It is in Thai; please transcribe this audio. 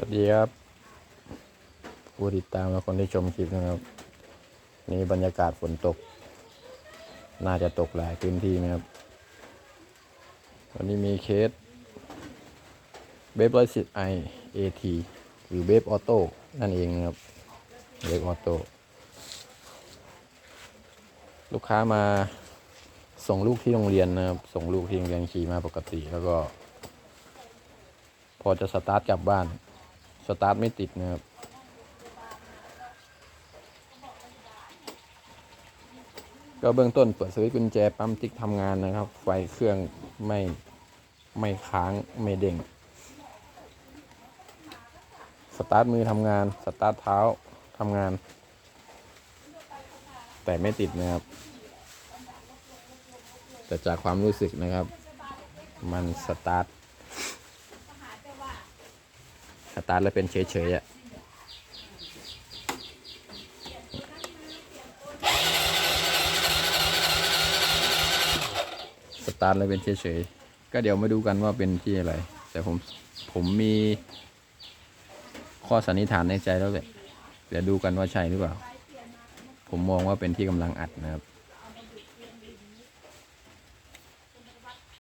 วัสดีครับผู้ติดตามและคนที่ชมคลิปนะครับ นี่บรรยากาศฝนตก น่าจะตกหลายพื้นที่นะครับ วันนี้มีเคสเบฟร้อยสิบไอเอทีหรือเบฟออโต้นั่นเองนะครับเบฟออโต้ลูกค้ามาส่งลูกที่โรงเรียนนะครับ ส่งลูกที่โรงเรียนขี่มาปกติแล้วก็ พอจะสตาร์ทกลับบ้าน สตาร์ทไม่ติดนะครับ ก็เบื้องต้นเปิดสวิตช์กุญแจปั๊มติ๊กทำงานนะครับ ไฟเครื่องไม่ไม่ค้างไม่เด้งสตาร์ทมือทำงาน สตาร์ทเท้าทำงาน แต่ไม่ติดนะครับ แต่จากความรู้สึกนะครับ มันสตาร์ท ส ตาร์ทแล้วเป็นเฉยๆอะสตาร์ทแล้วเป็นเฉยๆก็เดี๋ยวมาดูกันว่าเป็นที่อะไร แต่ผมผมมีข้อสันนิษฐานในใจแล้วแหละเดี๋ยวดูกันว่าใช่หรือเปล่า ผมมองว่าเป็นที่กำลังอัดนะครับ